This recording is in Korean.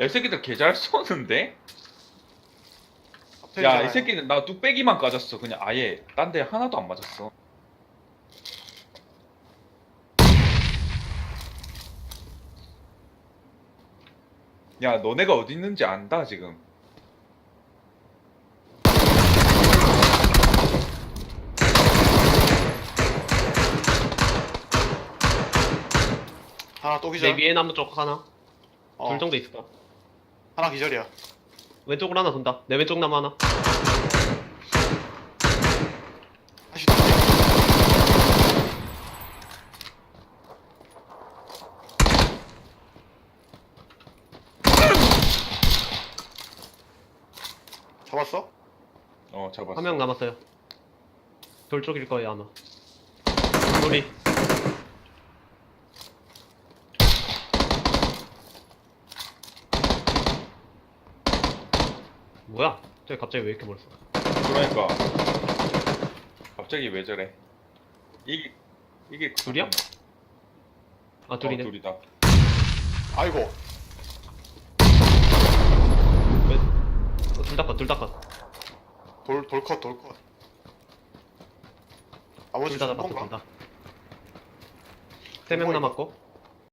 야, 이 새끼들 개 잘 쏘는데? 야, 이. 새끼는 나 뚝배기만 까졌어. 그냥 아예 딴 데 하나도 안 맞았어. 야, 너네가 어디 있는지 안다, 지금. 하나 또내 기절. 위에 나무 쪽 하나 어, 둘 정도 있을 거야 하나 기절이야. 왼쪽으로 하나 돈다 내 왼쪽 나무 하나 다시. 잡았어? 어, 잡았어. 한 명 남았어요 돌 쪽일 거예요 아마 돌이 뭐야 저기 갑자기 왜 이렇게 멀었어 그러니까. 갑자기 왜 저래? 이게, 이게. 둘이야? 아 둘이네 어, 둘이다. 아이고. 어, 둘다컷둘 다컷 돌, 돌컷, 돌컷. 나머지 둘다 준 잡았어 건가? 둘다 세명 뭐야, 남았고